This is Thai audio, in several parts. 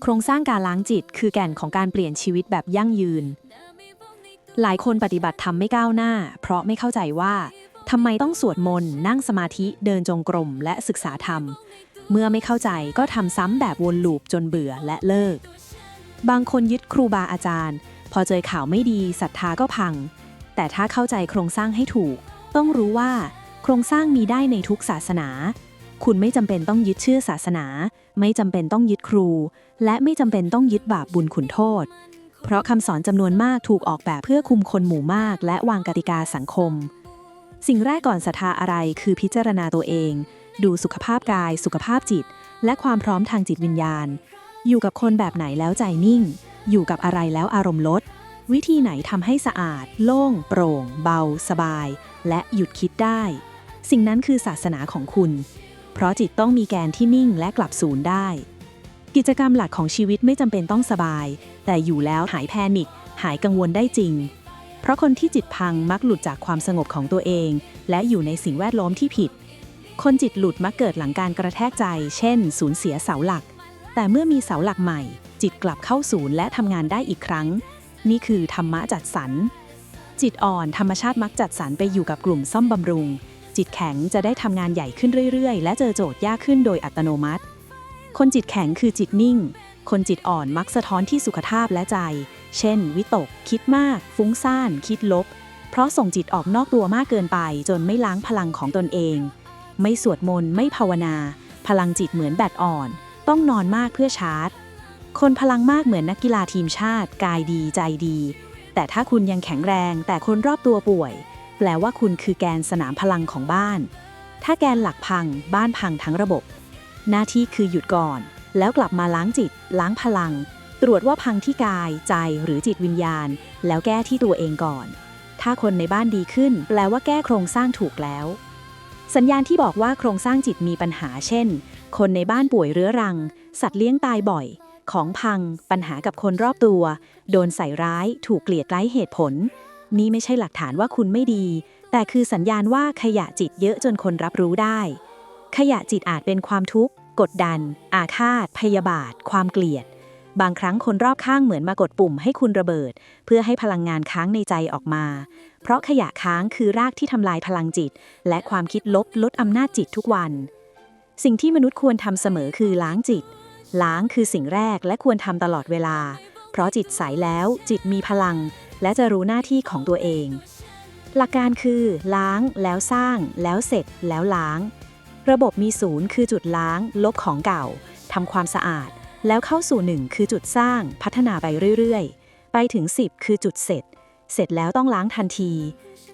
โครงสร้างการล้างจิต คือแก่นของการเปลี่ยนชีวิตแบบยั่งยืน หลายคนปฏิบัติธรรมไม่ก้าวหน้า เพราะไม่เข้าใจว่าทำไมต้องสวดมนต์นั่งสมาธิเดินจงกรมและศึกษาธรรม เมื่อไม่เข้าใจก็ทำซ้ำแบบวนลูปจนเบื่อและเลิก บางคนยึดครูบาอาจารย์ พอเจอข่าวไม่ดีศรัทธาก็พัง แต่ถ้าเข้าใจโครงสร้างให้ถูก ต้องรู้ว่า โครงสร้างมีได้ในทุกศาสนา คุณไม่จำเป็นต้องยึดเชื่อศาสนา ไม่จำเป็นต้องยึดครู และไม่จำเป็นต้องยึดบาปบุญขุนโทษ เพราะคำสอนจำนวนมากถูกออกแบบเพื่อคุมคนหมู่มาก และวางกติกาสังคม สิ่งแรกก่อนศรัทธาอะไรคือพิจารณาตัวเอง ดูสุขภาพกาย สุขภาพจิต และความพร้อมทางจิตวิญญาณ อยู่กับคนแบบไหนแล้วใจนิ่ง อยู่กับอะไรแล้วอารมณ์ลด วิธีไหนทำให้สะอาด โล่ง โปร่ง เบา สบาย และหยุดคิดได้ สิ่งนั้นคือศาสนาของคุณ เพราะจิตต้องมีแกนที่นิ่งและกลับศูนย์ได้ กิจกรรมหลักของชีวิตไม่จำเป็นต้องสบาย แต่อยู่แล้วหายแพนิค หายกังวลได้จริง เพราะคนที่จิตพังมักหลุดจากความสงบของตัวเอง และอยู่ในสิ่งแวดล้อมที่ผิด คนจิตหลุดมักเกิดหลังการกระแทกใจ เช่น สูญเสียเสาหลัก แต่เมื่อมีเสาหลักใหม่ จิตกลับเข้าศูนย์และทำงานได้อีกครั้ง นี่คือธรรมะจัดสรรจิตอ่อนธรรมชาติมักจัดสรรไปอยู่กับกลุ่มซ่อมบำรุง จิตแข็งจะได้ทำงานใหญ่ขึ้นเรื่อย ๆ และเจอโจทย์ยากขึ้นโดยอัตโนมัติ คนจิตแข็งคือจิตนิ่ง คนจิตอ่อนมักสะท้อนที่สุขภาพและใจ เช่น วิตก คิดมาก ฟุ้งซ่าน คิดลบ เพราะส่งจิตออกนอกตัวมากเกินไป จนไม่ล้างพลังของตนเอง ไม่สวดมนต์ไม่ภาวนา พลังจิตเหมือนแบตอ่อน ต้องนอนมากเพื่อชาร์จ คนพลังมากเหมือนนักกีฬาทีมชาติ กายดีใจดี แต่ถ้าคุณยังแข็งแรงแต่คนรอบตัวป่วย แปลว่าคุณคือแกนสนามพลังของบ้าน ถ้าแกนหลักพัง บ้านพังทั้งระบบ หน้าที่คือหยุดก่อน แล้วกลับมาล้างจิต ล้างพลัง ตรวจว่าพังที่กาย ใจหรือจิตวิญญาณ แล้วแก้ที่ตัวเองก่อน ถ้าคนในบ้านดีขึ้น แปลว่าแก้โครงสร้างถูกแล้ว สัญญาณที่บอกว่าโครงสร้างจิตมีปัญหาเช่น คนในบ้านป่วยเรื้อรัง สัตว์เลี้ยงตายบ่อย ของพัง ปัญหากับคนรอบตัว โดนใส่ร้าย ถูกเกลียดไร้เหตุผล นี่ไม่ใช่หลักฐานว่าคุณไม่ดี แต่คือสัญญาณว่าขยะจิตเยอะจนคนรับรู้ได้ ขยะจิตอาจเป็นความทุกข์ กดดัน อาฆาต พยาบาท ความเกลียด บางครั้งคนรอบข้างเหมือนมากดปุ่มให้คุณระเบิด เพื่อให้พลังงานค้างในใจออกมา เพราะขยะค้างคือรากที่ทำลายพลังจิต และความคิดลบลดอำนาจจิตทุกวัน สิ่งที่มนุษย์ควรทำเสมอคือล้างจิต ล้างคือสิ่งแรกและควรทำตลอดเวลา เพราะจิตใสแล้ว จิตมีพลัง และจะรู้หน้าที่ของตัวเอง หลักการคือ ล้างแล้วสร้าง แล้วเสร็จ แล้วล้าง ระบบมีศูนย์คือจุดล้าง ลบของเก่าทำความสะอาด แล้วเข้าสู่หนึ่งคือจุดสร้าง พัฒนาไปเรื่อยๆ ไปถึง 10 คือจุดเสร็จ เสร็จแล้วต้องล้างทันที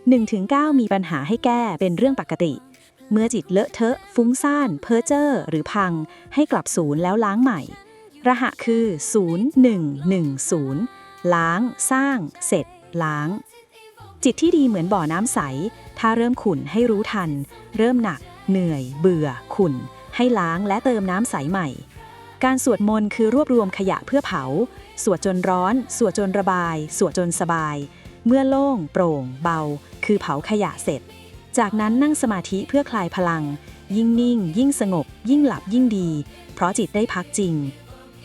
1-9 มีปัญหาให้แก้เป็นเรื่องปกติเมื่อจิตเลอะเทอะ ฟุ้งซ่าน เพ้อเจ้อหรือพัง ให้กลับศูนย์แล้วล้างใหม่ รหัสคือ 0110 ล้าง สร้าง เสร็จ ล้าง จิตที่ดีเหมือนบ่อน้ำใส ถ้าเริ่มขุ่นให้รู้ทัน เริ่มหนัก เหนื่อย เบื่อ ขุ่น ให้ล้างและเติมน้ำใสใหม่ การสวดมนต์คือรวบรวมขยะเพื่อเผา สวดจนร้อน สวดจนระบาย สวดจนสบาย เมื่อโล่ง โปร่ง เบา คือเผาขยะเสร็จ จากนั้นนั่งสมาธิเพื่อคลายพลัง ยิ่งนิ่ง ยิ่งสงบ ยิ่งหลับยิ่งดี เพราะจิตได้พักจริง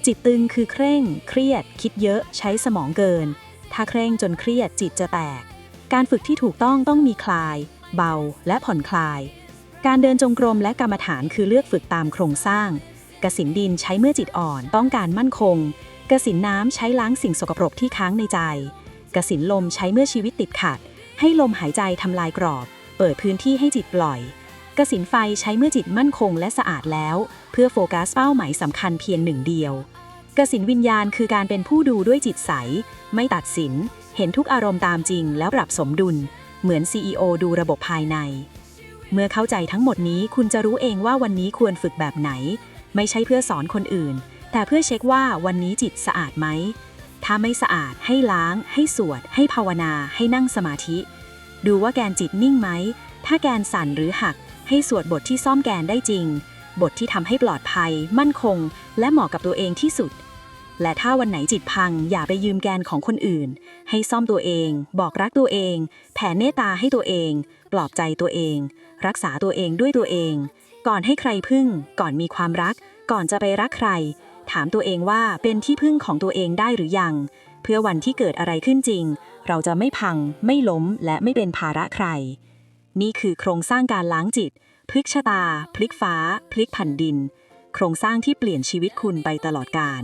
จิตตึงคือเคร่ง เครียด คิดเยอะใช้สมองเกิน ถ้าเคร่งจนเครียดจิตจะแตก การฝึกที่ถูกต้องต้องมีคลาย เบา และผ่อนคลาย การเดินจงกรมและกรรมฐานคือเลือกฝึกตามโครงสร้างกสินดินใช้เมื่อจิตอ่อนต้องการมั่นคงกสินน้ำใช้ล้างสิ่งสกปรกที่ค้างในใจกสินลมใช้เมื่อชีวิตติดขัด ให้ลมหายใจทำลายกรอบ เปิดพื้นที่ให้จิตปล่อย กสินไฟใช้เมื่อจิตมั่นคงและสะอาดแล้ว เพื่อโฟกัสเป้าหมายสำคัญเพียงหนึ่งเดียว กสินวิญญาณคือการเป็นผู้ดูด้วยจิตใส ไม่ตัดสิน เห็นทุกอารมณ์ตามจริงแล้วปรับสมดุล เหมือน CEO ดูระบบภายใน เมื่อเข้าใจทั้งหมดนี้คุณจะรู้เองว่าวันนี้ควรฝึกแบบไหน ไม่ใช่เพื่อสอนคนอื่น แต่เพื่อเช็คว่าวันนี้จิตสะอาดไหมถ้าไม่สะอาดให้ล้าง ให้สวด ให้ภาวนา ให้นั่งสมาธิ ดูว่าแกนจิตนิ่งไหม ถ้าแกนสั่นหรือหัก ให้สวดบทที่ซ่อมแกนได้จริง บทที่ทำให้ปลอดภัย มั่นคง และเหมาะกับตัวเองที่สุด และถ้าวันไหนจิตพัง อย่าไปยืมแกนของคนอื่น ให้ซ่อมตัวเอง บอกรักตัวเอง แผ่เมตตาให้ตัวเอง ปลอบใจตัวเอง รักษาตัวเองด้วยตัวเอง ก่อนให้ใครพึ่ง ก่อนมีความรัก ก่อนจะไปรักใคร ถามตัวเองว่าเป็นที่พึ่งของตัวเองได้หรือยัง เพื่อวันที่เกิดอะไรขึ้นจริง เราจะไม่พัง ไม่ล้ม และไม่เป็นภาระใคร นี่คือโครงสร้างการล้างจิต พลิกชะตา พลิกฟ้า พลิกแผ่นดิน โครงสร้างที่เปลี่ยนชีวิตคุณไปตลอดกาล